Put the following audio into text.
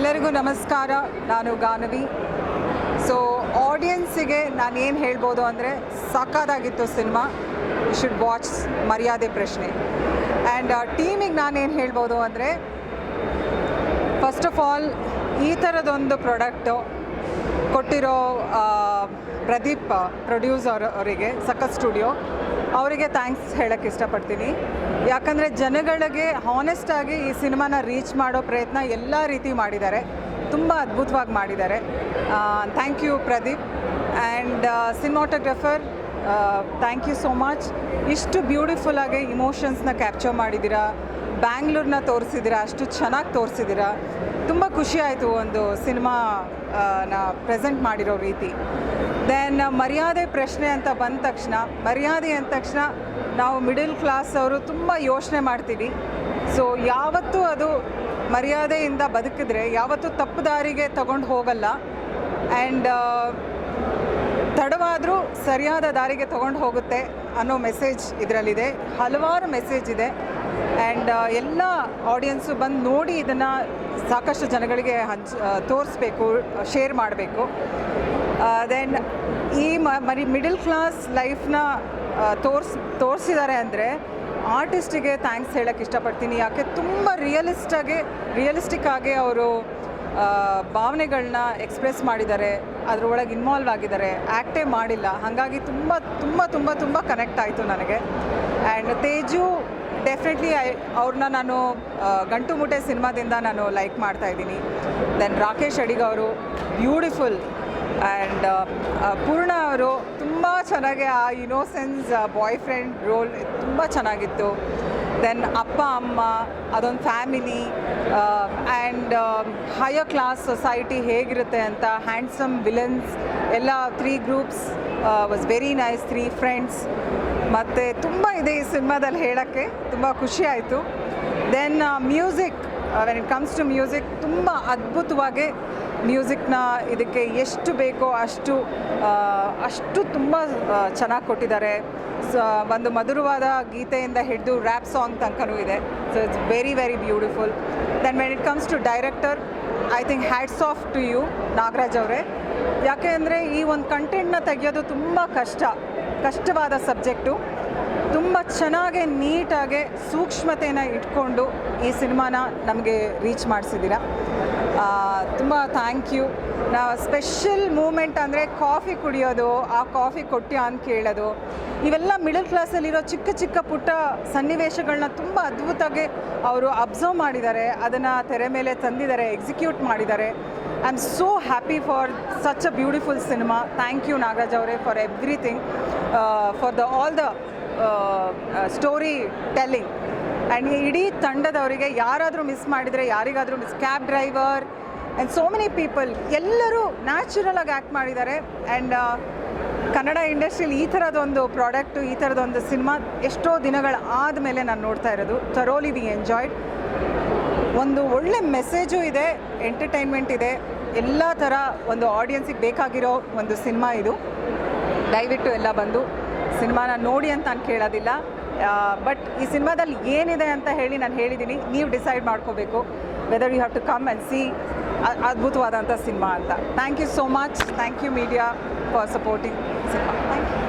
ಎಲ್ಲರಿಗೂ ನಮಸ್ಕಾರ. ನಾನು ಗಾನವಿ. ಸೊ ಆಡಿಯನ್ಸಿಗೆ ನಾನು ಏನು ಹೇಳ್ಬೋದು ಅಂದರೆ ಸಾಕಾದಾಗಿತ್ತು cinema. You should watch Maryade Prashne. And ಟೀಮಿಗೆ ನಾನೇನು ಹೇಳ್ಬೋದು ಅಂದರೆ ಫಸ್ಟ್ ಆಫ್ ಆಲ್ ಈ ಥರದೊಂದು ಪ್ರಾಡಕ್ಟು ಕೊಟ್ಟಿರೋ ಪ್ರದೀಪ್ ಪ್ರೊಡ್ಯೂಸರ್ ಅವರಿಗೆ, ಸಖತ್ ಸ್ಟುಡಿಯೋ ಅವರಿಗೆ ಥ್ಯಾಂಕ್ಸ್ ಹೇಳೋಕ್ಕೆ ಇಷ್ಟಪಡ್ತೀನಿ. ಯಾಕಂದರೆ ಜನಗಳಿಗೆ ಹಾನೆಸ್ಟಾಗಿ ಈ ಸಿನಿಮಾನ ರೀಚ್ ಮಾಡೋ ಪ್ರಯತ್ನ ಎಲ್ಲ ರೀತಿ ಮಾಡಿದ್ದಾರೆ. ತುಂಬ ಅದ್ಭುತವಾಗಿ ಮಾಡಿದ್ದಾರೆ. Thank you Pradeep. And cinematographer thank you so much ಇಷ್ಟು ಬ್ಯೂಟಿಫುಲ್ಲಾಗಿ ಇಮೋಷನ್ಸ್ನ ಕ್ಯಾಪ್ಚರ್ ಮಾಡಿದ್ದೀರಾ? ಬ್ಯಾಂಗ್ಳೂರ್ನ ತೋರಿಸಿದ್ದೀರಾ? ಅಷ್ಟು ಚೆನ್ನಾಗಿ ತೋರಿಸಿದ್ದೀರಾ? ತುಂಬ ಖುಷಿ ಆಯಿತು ಒಂದು ಸಿನಿಮಾ ನ ಪ್ರೆಸೆಂಟ್ ಮಾಡಿರೋ ರೀತಿ. ದೆನ್ ಮರ್ಯಾದೆ ಪ್ರಶ್ನೆ ಅಂತ ಬಂದ ತಕ್ಷಣ, ಮರ್ಯಾದೆ ಅಂದ ತಕ್ಷಣ ನಾವು ಮಿಡಲ್ ಕ್ಲಾಸ್ ಅವರು ತುಂಬ ಯೋಚನೆ ಮಾಡ್ತೀವಿ. ಸೊ ಯಾವತ್ತೂ ಅದು ಮರ್ಯಾದೆಯಿಂದ ಬದುಕಿದ್ರೆ, ಯಾವತ್ತೂ ತಪ್ಪು ದಾರಿಗೆ ತಗೊಂಡು ಹೋಗಲ್ಲ. ಆ್ಯಂಡ್ ತಡವಾದರೂ ಸರಿಯಾದ ದಾರಿಗೆ ತಗೊಂಡು ಹೋಗುತ್ತೆ ಅನ್ನೋ ಮೆಸೇಜ್ ಇದರಲ್ಲಿದೆ. ಹಲವಾರು ಮೆಸೇಜ್ ಇದೆ. ಆ್ಯಂಡ್ ಎಲ್ಲ ಆಡಿಯನ್ಸು ಬಂದು ನೋಡಿ ಇದನ್ನು ಸಾಕಷ್ಟು ಜನಗಳಿಗೆ ಹಂಚ್ ತೋರಿಸ್ಬೇಕು ಶೇರ್ ಮಾಡಬೇಕು. ದೆನ್ ಈ ಮ, ಮರಿ ಮಿಡಲ್ ಕ್ಲಾಸ್ ಲೈಫ್ನ ತೋರ್ಸ್, ತೋರಿಸಿದ್ದಾರೆ ಅಂದರೆ ಆರ್ಟಿಸ್ಟಿಗೆ ಥ್ಯಾಂಕ್ಸ್ ಹೇಳೋಕ್ಕೆ ಇಷ್ಟಪಡ್ತೀನಿ. ಯಾಕೆ ತುಂಬ ರಿಯಲಿಸ್ಟಾಗಿ ರಿಯಲಿಸ್ಟಿಕ್ ಆಗಿ ಅವರು ಭಾವನೆಗಳನ್ನ ಎಕ್ಸ್ಪ್ರೆಸ್ ಮಾಡಿದ್ದಾರೆ. ಅದರೊಳಗೆ ಇನ್ವಾಲ್ವ್ ಆಗಿದ್ದಾರೆ. ಆ್ಯಕ್ಟೇ ಮಾಡಿಲ್ಲ. ಹಾಗಾಗಿ ತುಂಬ ತುಂಬ ತುಂಬ ತುಂಬ ಕನೆಕ್ಟ್ ಆಯಿತು ನನಗೆ. ಆ್ಯಂಡ್ ತೇಜು ಡೆಫಿನೆಟ್ಲಿ ಐ ಅವ್ರನ್ನ ನಾನು ಗಂಟು ಮುಟೆ ಸಿನಿಮಾದಿಂದ ನಾನು ಲೈಕ್ ಮಾಡ್ತಾ ಇದ್ದೀನಿ. ದೆನ್ ರಾಕೇಶ್ ಅಡಿಗ ಅವರು ಬ್ಯೂಟಿಫುಲ್ ಆ್ಯಂಡ್ ಪೂರ್ಣ ಅವರು ತುಂಬ ಚೆನ್ನಾಗಿ ಆ ಇನೋಸೆನ್ಸ್ ಬಾಯ್ ಫ್ರೆಂಡ್ ರೋಲ್ ತುಂಬ ಚೆನ್ನಾಗಿತ್ತು. ದೆನ್ ಅಪ್ಪ, ಅಮ್ಮ, ಅದೊಂದು family and higher class society ಹೇಗಿರುತ್ತೆ ಅಂತ ಹ್ಯಾಂಡ್ಸಮ್ ವಿಲನ್ಸ್ ಎಲ್ಲ three groups was very nice three friends ಮತ್ತು ತುಂಬ ಇದೆ ಈ ಸಿನಿಮಾದಲ್ಲಿ ಹೇಳೋಕ್ಕೆ. ತುಂಬ ಖುಷಿ ಆಯಿತು. Then music when it comes to music ತುಂಬ ಅದ್ಭುತವಾಗಿ ಮ್ಯೂಸಿಕ್ನ ಇದಕ್ಕೆ ಎಷ್ಟು ಬೇಕೋ ಅಷ್ಟು ಅಷ್ಟು ತುಂಬ ಚೆನ್ನಾಗಿ ಕೊಟ್ಟಿದ್ದಾರೆ. ಒಂದು ಮಧುರವಾದ ಗೀತೆಯಿಂದ ಹಿಡಿದು ರ್ಯಾಪ್ ಸಾಂಗ್ ತನಕನೂ ಇದೆ. So it's very very beautiful then when it comes to director I think hats off to you Nagaraj ಅವರೇ. ಯಾಕೆ ಅಂದರೆ ಈ ಒಂದು ಕಂಟೆಂಟ್ನ ತೆಗೆಯೋದು ತುಂಬ ಕಷ್ಟ. ಕಷ್ಟವಾದ ಸಬ್ಜೆಕ್ಟು. ತುಂಬ ಚೆನ್ನಾಗೆ, ನೀಟಾಗೆ, ಸೂಕ್ಷ್ಮತೆನ ಇಟ್ಕೊಂಡು ಈ ಸಿನಿಮಾನ ನಮಗೆ ರೀಚ್ ಮಾಡಿಸಿದ್ದೀರಾ. ತುಂಬ ಥ್ಯಾಂಕ್ ಯು. ನಾ ಸ್ಪೆಷಲ್ ಮೂಮೆಂಟ್ ಅಂದರೆ ಕಾಫಿ ಕುಡಿಯೋದು, ಆ ಕಾಫಿ ಕೊಟ್ಟ್ಯಾ ಅಂತ ಕೇಳೋದು. ಇವೆಲ್ಲ ಮಿಡಲ್ ಕ್ಲಾಸಲ್ಲಿರೋ ಚಿಕ್ಕ ಚಿಕ್ಕ ಪುಟ್ಟ ಸನ್ನಿವೇಶಗಳನ್ನ ತುಂಬ ಅದ್ಭುತವಾಗಿ ಅವರು ಅಬ್ಸರ್ವ್ ಮಾಡಿದ್ದಾರೆ. ಅದನ್ನು ತೆರೆ ಮೇಲೆ ತಂದಿದ್ದಾರೆ, ಎಕ್ಸಿಕ್ಯೂಟ್ ಮಾಡಿದ್ದಾರೆ. I am so happy for such a beautiful cinema. Thank you Nagaraj ಅವರೇ for everything. For the all the story telling and ಇಡೀ ತಂಡದವರಿಗೆ ಯಾರಾದರೂ ಮಿಸ್ ಮಾಡಿದರೆ, ಯಾರಿಗಾದರೂ miss cab driver and so many people ಎಲ್ಲರೂ ನ್ಯಾಚುರಲ್ ಆಗಿ act ಮಾಡಿದ್ದಾರೆ. And Kannada ಇಂಡಸ್ಟ್ರಿಯಲ್ಲಿ ಈ ಥರದೊಂದು ಪ್ರಾಡಕ್ಟು ಈ ಥರದೊಂದು ಸಿನಿಮಾ ಎಷ್ಟೋ ದಿನಗಳ ಆದಮೇಲೆ ನಾನು ನೋಡ್ತಾ ಇರೋದು. ಥರೋಲಿ ವಿ ಎಂಜಾಯ್ಡ್ ಒಂದು ಒಳ್ಳೆ ಮೆಸೇಜು ಇದೆ ಎಂಟರ್ಟೈನ್ಮೆಂಟ್ ಇದೆ. ಎಲ್ಲ ಥರ ಒಂದು ಆಡಿಯನ್ಸಿಗೆ ಬೇಕಾಗಿರೋ ಒಂದು ಸಿನಿಮಾ ಇದು. ದಯವಿಟ್ಟು ಎಲ್ಲ ಬಂದು ಸಿನಿಮಾನ ನೋಡಿ ಅಂತ ನಾನು ಕೇಳೋದಿಲ್ಲ. ಬಟ್ ಈ ಸಿನಿಮಾದಲ್ಲಿ ಏನಿದೆ ಅಂತ ಹೇಳಿ ನಾನು ಹೇಳಿದ್ದೀನಿ. ನೀವು ಡಿಸೈಡ್ ಮಾಡ್ಕೋಬೇಕು whether you have to come and see ಅದ್ಭುತವಾದಂಥ ಸಿನಿಮಾ ಅಂತ. Thank you so much thank you media for supporting cinema. Thank you